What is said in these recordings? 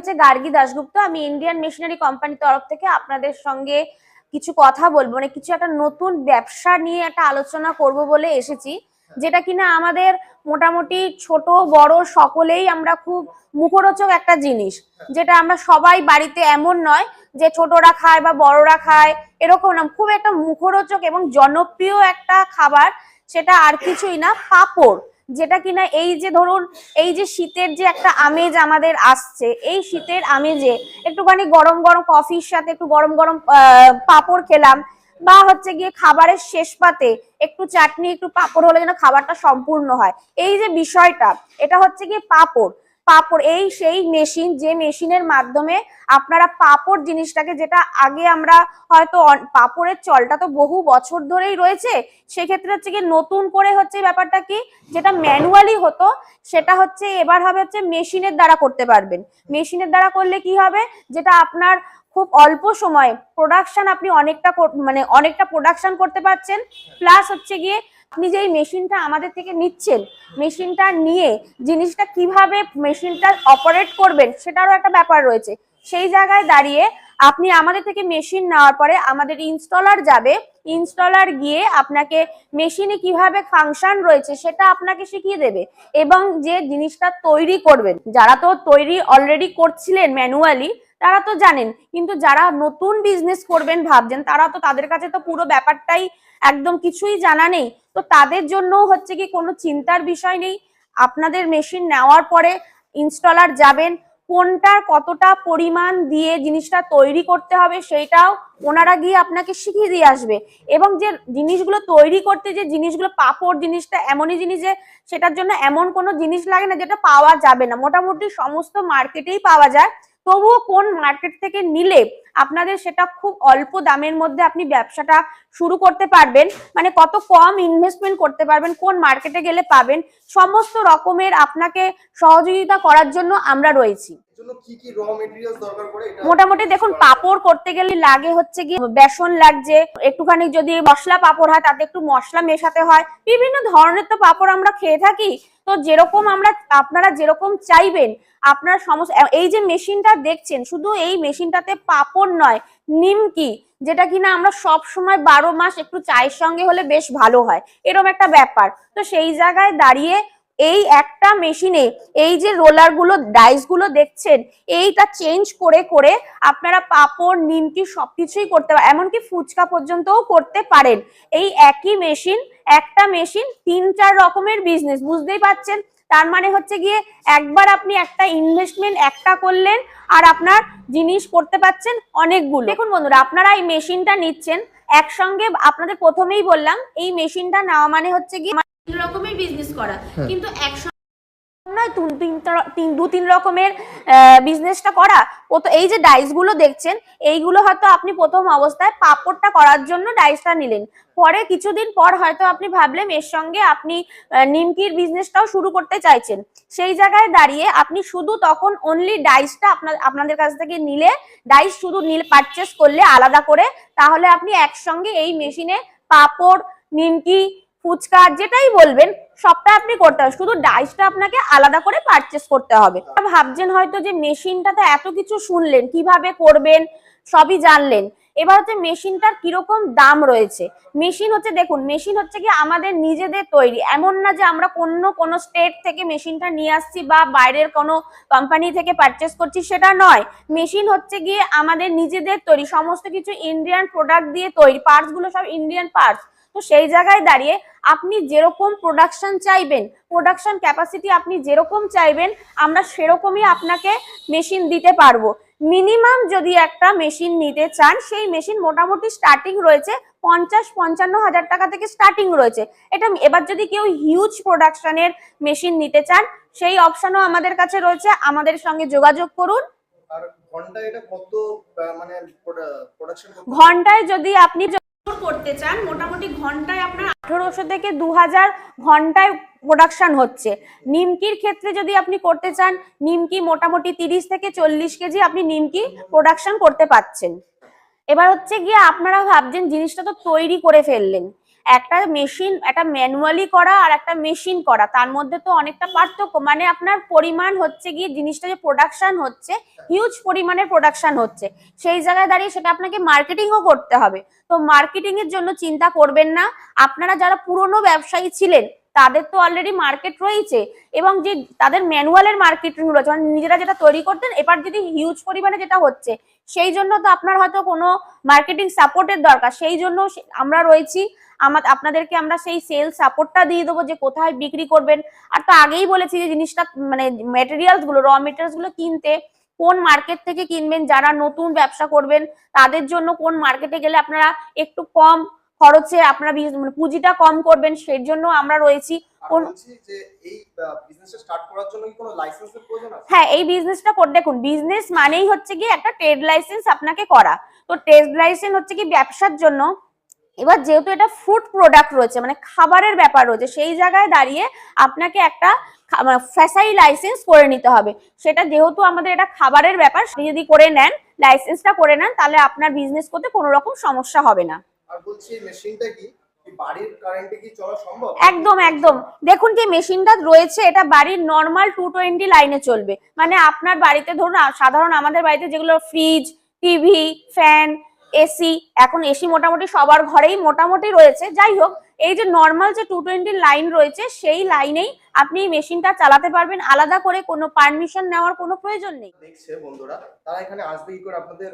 হচ্ছে গার্গী দাশগুপ্ত। আমি Indian machinery কোম্পানির তরফ থেকে আপনাদের সঙ্গে কিছু কথা বলব। মানে কিছু একটা নতুন ব্যবসা নিয়ে একটা আলোচনা করব বলে এসেছি, যেটা কিনা আমাদের মোটামুটি ছোট, বড় সকলেই আমরা খুব মুখরোচক একটা জিনিস। যেটা আমরা সবাই বাড়িতে এমন নয় যে ছোটরা খায় বা বড়রা খায়, এরকম না। খুব একটা মুখরোচক এবং জনপ্রিয় একটা খাবার, সেটা আর কিছুই না, পাঁপড়। যেটা কিনা এই যে ধরুন, এই যে শীতের যে একটা আমেজ আমাদের আসছে, এই শীতের আমেজে একটুখানি গরম গরম কফির সাথে একটু গরম গরম পাপড় খেলাম বা হচ্ছে গিয়ে খাবারের শেষ পাতে একটু চাটনি, একটু পাপড় হলে যেন খাবারটা সম্পূর্ণ হয়। এই যে বিষয়টা, এটা হচ্ছে গিয়ে পাঁপড়। পাঁপড়, এই সেই মেশিন, যে মেশিনের মাধ্যমে আপনারা পাপড় জিনিসটাকে, যেটা আগে আমরা হয়তো পাঁপড়ের চলটা তো বহু বছর ধরেই রয়েছে, সেক্ষেত্রে হচ্ছে কি নতুন করে হচ্ছে ব্যাপারটা কি, যেটা ম্যানুয়ালি হতো, সেটা হচ্ছে এবার হবে হচ্ছে মেশিনের দ্বারা করতে পারবেন। মেশিনের দ্বারা করলে কি হবে, যেটা আপনার খুব অল্প সময়ে প্রোডাকশন আপনি অনেকটা মানে অনেকটা প্রোডাকশন করতে পারছেন প্লাস হচ্ছে গিয়ে আপনি যে মেশিনটা আমাদের থেকে নিচ্ছেন, মেশিনটা নিয়ে জিনিসটা কীভাবে মেশিনটা অপারেট করবেন সেটারও একটা ব্যাপার রয়েছে। সেই জায়গায় দাঁড়িয়ে আপনি আমাদের থেকে মেশিন নেওয়ার পরে আমাদের ইনস্টলার যাবে ইনস্টলার গিয়ে আপনাকে মেশিনে কীভাবে ফাংশন রয়েছে সেটা আপনাকে শিখিয়ে দেবে এবং যে জিনিসটা তৈরি করবেন, যারা তো তৈরি অলরেডি করছিলেন ম্যানুয়ালি তারা তো জানেন, কিন্তু যারা নতুন বিজনেস করবেন ভাবছেন, তারা তো তাদের কাছে তো পুরো ব্যাপারটাই একদম কিছুই জানা নেই। তো তাদের জন্য হচ্ছে কি কোনো চিন্তার বিষয় নেই। আপনাদের মেশিন নেওয়ার পরে ইনস্টলার যাবেন, কোনটার কতটা পরিমাণ দিয়ে জিনিসটা তৈরি করতে হবে সেইটাও ওনারা গিয়ে আপনাকে শিখিয়ে দিয়ে আসবে। এবং যে জিনিসগুলো তৈরি করতে, যে জিনিসগুলো পাপড় জিনিসটা এমনই জিনিস যে সেটার জন্য এমন কোনো জিনিস লাগে না যেটা পাওয়া যাবে না। মোটামুটি সমস্ত মার্কেটেই পাওয়া যায়। তবুও কোন মার্কেট থেকে নিলে আপনাদের সেটা খুব অল্প দামের মধ্যে আপনি ব্যবসাটা শুরু করতে পারবেন। মানে কত কম ইনভেস্টমেন্ট করতে পারবেন কোন মার্কেটে গেলে পাবেন সমস্ত রকমের আপনাকে সহযোগিতা করার জন্য আমরা রয়েছি। মোটামুটি দেখুন পাপড় করতে গেলে লাগে হচ্ছে কি বেসন লাগছে একটুখানি যদি মশলা পাপড় হয় তাতে একটু মশলা মেশাতে হয়। বিভিন্ন ধরনের তো পাপড় আমরা খেয়ে থাকি। তো যেরকম আমরা আপনারা যেরকম চাইবেন আপনার সমস্ত এই যে মেশিনটা দেখছেন শুধু এই মেশিনটাতে পাপড় নয়, নিমকি, যেটা কিনা আমরা সব সময় বারো মাস একটু চায়ের সঙ্গে হলে বেশ ভালো হয়। এরকম একটা ব্যাপার। তো সেই জায়গায় দাঁড়িয়ে এই একটা মেশিনে এই যে রোলারগুলো ডাইসগুলো দেখছেন, এইটা চেঞ্জ করে করে আপনারা পাপড়, নিমকি সবকিছুই করতে পারেন এমনকি ফুচকা পর্যন্তও করতে পারেন। এই একই মেশিন একটা মেশিন তিন চার রকমের বিজনেস বুঝতেই পাচ্ছেন তার মানে হচ্ছে গিয়ে একবার আপনি একটা ইনভেস্টমেন্ট একটা করলেন আর আপনার জিনিস করতে পাচ্ছেন অনেকগুলো। দেখুন বন্ধুরা, আপনারা এই মেশিনটা নিচ্ছেন, একসঙ্গে আপনাদের প্রথমেই বললাম, এই মেশিনটা নেওয়া মানে হচ্ছে গিয়ে রকমের বিজনেস করা। হ্যাঁ। কিন্তু একসঙ্গে নয় তিন তিন তিন দু তিন রকমের বিজনেসটা করা। ও তো এই যে ডাইসগুলো দেখছেন এইগুলো হয়তো আপনি প্রথম অবস্থায় পাপড়টা করার জন্য ডাইসটা নিলেন। পরে কিছুদিন পর হয়তো আপনি ভাবলেন এর সঙ্গে আপনি নিমকির বিজনেসটাও শুরু করতে চাইছেন। সেই জায়গায় দাঁড়িয়ে আপনি শুধু তখন অনলি ডাইসটা আপনার আপনাদের কাছ থেকে নিলে ডাইস শুধু নিলে পারচেস করলে আলাদা করে তাহলে আপনি একসঙ্গে এই মেশিনে পাপড় নিমকি ফুচকা যেটাই বলবেন, সবটা আপনি করতে হবে শুধু ডাইসটা আপনাকে আলাদা করে পারচেস করতে হবে। ভাবছেন হয়তো যে মেশিনটাতে এত কিছু শুনলেন, কীভাবে করবেন, সবই জানলেন। এবার হচ্ছে মেশিনটার কীরকম দাম রয়েছে? মেশিন হচ্ছে, দেখুন, মেশিন হচ্ছে কি আমাদের নিজেদের তৈরি। এমন না যে আমরা অন্য কোনো স্টেট থেকে মেশিনটা নিয়ে আসছি বা বাইরের কোনো কোম্পানি থেকে পারচেস করছি, সেটা নয়। মেশিন হচ্ছে গিয়ে আমাদের নিজেদের তৈরি। সমস্ত কিছু ইন্ডিয়ান প্রোডাক্ট দিয়ে তৈরি। পার্টসগুলো সব ইন্ডিয়ান পার্টস তো সেই জায়গায় দাঁড়িয়ে আপনি যেরকম প্রোডাকশন চাইবেন প্রোডাকশন ক্যাপাসিটি আপনি যেরকম চাইবেন আমরা সেরকমই আপনাকে মেশিন দিতে পারব। মিনিমাম যদি একটা মেশিন নিতে চান সেই মেশিন মোটামুটি স্টার্টিং রয়েছে পঞ্চাশ পঞ্চান্ন হাজার টাকা থেকে স্টার্টিং রয়েছে। এটা এবার যদি কেউ হিউজ প্রোডাকশনের মেশিন নিতে চান সেই অপশনও আমাদের কাছে রয়েছে আমাদের সঙ্গে যোগাযোগ করুন। ঘন্টায় মানে ঘন্টায় যদি আপনি করতে চান, মোটামুটি ঘন্টায় আপনার আঠারোশো থেকে দু হাজার ঘন্টায় প্রোডাকশন হচ্ছে। নিমকির ক্ষেত্রে যদি আপনি করতে চান, নিমকি মোটামুটি তিরিশ থেকে চল্লিশ কেজি আপনি নিমকি প্রোডাকশন করতে পাচ্ছেন। এবার হচ্ছে গিয়ে আপনারা ভাবছেন, জিনিসটা তো তৈরি করে ফেললেন। একটা মেশিন একটা ম্যানুয়ালি করা আর একটা মেশিন করা। তার মধ্যে তো অনেকটা পার্থক্য। মানে আপনার পরিমাণ হচ্ছে গিয়ে জিনিসটা যে প্রোডাকশন হচ্ছে হিউজ পরিমাণের প্রোডাকশন হচ্ছে। সেই জায়গায় দাঁড়িয়ে সেটা আপনাকে মার্কেটিংও করতে হবে। তো মার্কেটিং এর জন্য চিন্তা করবেন না। আপনারা যারা পুরনো ব্যবসায়ী ছিলেন, তাদের তো অলরেডি মার্কেট রয়েছে। এবং যে তাদের ম্যানুয়ালের মার্কেটিং রয়েছে মানে নিজেরা যেটা তৈরি করতেন, এবার যদি হিউজ পরিমাণে যেটা হচ্ছে সেই জন্য তো আপনার হয়তো কোনো মার্কেটিং সাপোর্টের দরকার। সেই জন্য আমরা রয়েছি, আমার আপনাদেরকে আমরা সেই সেল সাপোর্টটা দিয়ে দেবো যে কোথায় বিক্রি করবেন। আর তো আগেই বলেছি যে জিনিসটা মানে ম্যাটেরিয়ালসগুলো গুলো র মেটেরিয়ালসগুলো কিনতে, কোন মার্কেট থেকে কিনবেন, যারা নতুন ব্যবসা করবেন, তাদের জন্য কোন মার্কেটে গেলে আপনারা একটু কম খরচে আপনারা মানে পুঁজিটা কম করবেন সেই জন্য আমরা রয়েছি। হ্যাঁ এই বিজনেসটা করে দেখুন বিজনেস মানেই হচ্ছে কি একটা ট্রেড লাইসেন্স আপনাকে করা। তো ট্রেড লাইসেন্স হচ্ছে কি ব্যবসার জন্য। এবার যেহেতু এটা ফুড প্রোডাক্ট রয়েছে মানে খাবারের ব্যাপার রয়েছে সেই জায়গায় দাঁড়িয়ে আপনাকে একটা ফ্যাসাই লাইসেন্স করে নিতে হবে। সেটা যেহেতু আমাদের এটা খাবারের ব্যাপার যদি করে নেন লাইসেন্সটা করে নেন তাহলে আপনার বিজনেস করতে কোনো রকম সমস্যা হবে না। এই মেশিনটা কি? কি বাড়ির কারেন্টে কি চলা সম্ভব? একদম একদম। দেখুন যে মেশিনটা রয়েছে এটা বাড়ির নর্মাল টু টোয়েন্টি লাইনে চলবে। মানে আপনার বাড়িতে ধরুন সাধারণ আমাদের বাড়িতে যেগুলো ফ্রিজ টিভি ফ্যান এসি এখন এসি মোটামুটি সবার ঘরেই মোটামুটি রয়েছে। যাই হোক এই যে নর্মাল যে টু টোয়েন্টি লাইন রয়েছে সেই লাইনেই আপনি মেশিনটা চালাতে পারবেন। আলাদা করে কোনো পারমিশন নেওয়ার কোনো প্রয়োজন নেই। দেখছে বন্ধুরা তারা এখানে আসবে কি করে আপনাদের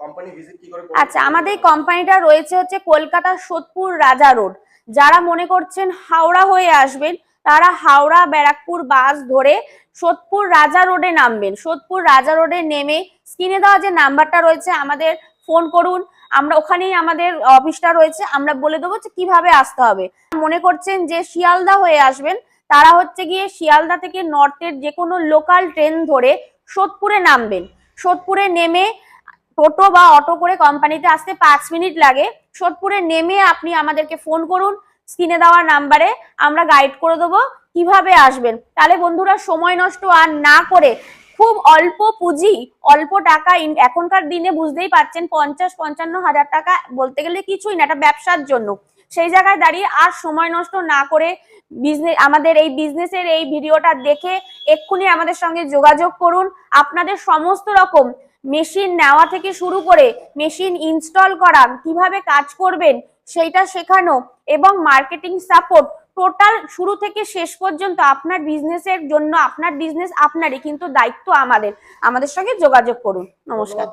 কোম্পানি ভিজিট কি করে? আচ্ছা আমাদের কোম্পানিটা রয়েছে হচ্ছে কলকাতা সোদপুর রাজা রোড। যারা মনে করছেন হাওড়া হয়ে আসবেন তারা হাওড়া ব্যারাকপুর বাস ধরে সোদপুর রাজা রোডে নামবেন। সোদপুর রাজা রোডে নেমে স্ক্রিনে দেওয়া যে নাম্বারটা রয়েছে আমাদের ফোন করুন। আমরা ওখানেই আমাদের অফিসটা রয়েছে আমরা বলে দেবো যে কীভাবে আসতে হবে। মনে করছেন যে শিয়ালদা হয়ে আসবেন তারা হচ্ছে গিয়ে শিয়ালদা থেকে নর্থের যে কোনো লোকাল ট্রেন ধরে সোদপুরে নামবেন। সোদপুরে নেমে টোটো বা অটো করে কোম্পানিতে আসতে পাঁচ মিনিট লাগে। সোদপুরে নেমে আপনি আমাদেরকে ফোন করুন স্ক্রিনে দেওয়া নাম্বারে আমরা গাইড করে দেবো কীভাবে আসবেন। তাহলে বন্ধুরা, সময় নষ্ট আর না করে খুব অল্প পুঁজি, অল্প টাকা এখনকার দিনে বুঝতেই পারছেন, পঞ্চাশ, পঞ্চান্ন হাজার টাকা বলতে গেলে কিছুই না, এটা ব্যবসার জন্য। সেই জায়গায় দাঁড়িয়ে আর সময় নষ্ট না করে বিজনেস আমাদের এই বিজনেসের এই ভিডিওটা দেখে এক্ষুনি আমাদের সঙ্গে যোগাযোগ করুন। আপনাদের সমস্ত রকম মেশিন নেওয়া থেকে শুরু করে মেশিন ইনস্টল করা, কীভাবে কাজ করবেন সেইটা শেখানো এবং মার্কেটিং সাপোর্ট টোটাল শুরু থেকে শেষ পর্যন্ত আপনার বিজনেসের জন্য, আপনার বিজনেস আপনারই কিন্তু দায়িত্ব আমাদের। আমাদের সঙ্গে যোগাযোগ করুন। নমস্কার।